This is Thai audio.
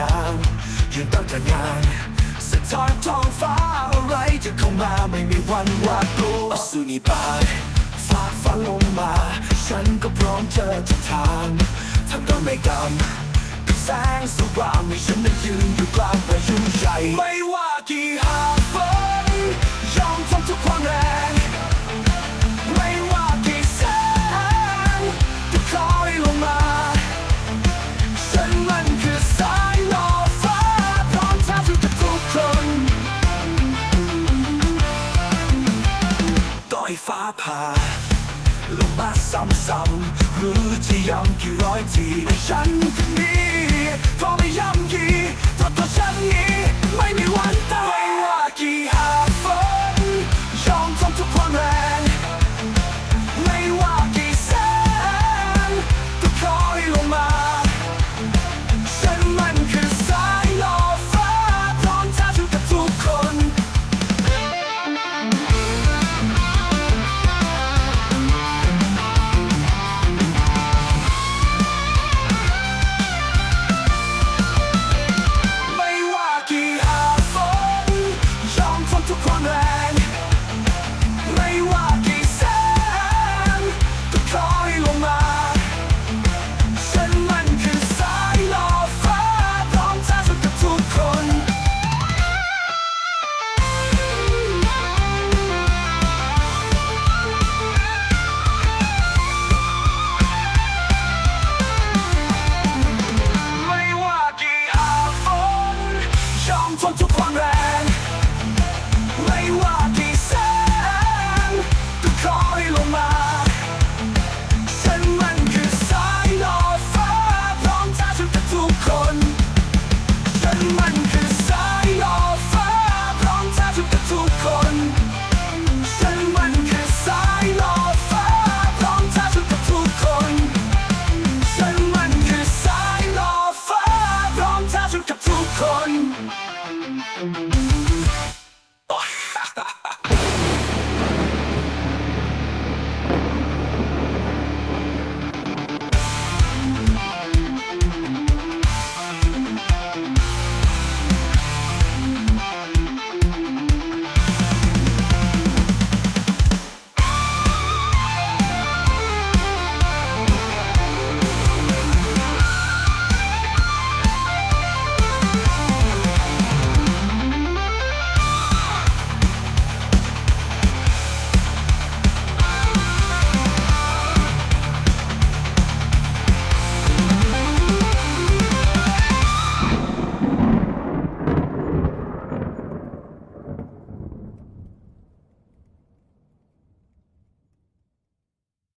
ยามยืนตั้งแต่งานสะท้อนท้องฟ้าอะไรจะเข้ามาไม่มีวันว่ากลัวสุนีบายฝากฟ้าลงมา ฉันก็พร้อมเจอทุกทางทำด้วไม่ดำกับแสงสว่างให้ฉันได้ยืนอยู่กลางประชุมใหญ่ไม่ว่ากี่ห้าง ผ่าลงมาซ้ำๆหรือจะย้ำกี่ร้อยทีฉันคนนี้พอไม่ย้ำกี่ตัวตัวฉันนี้ไม่มี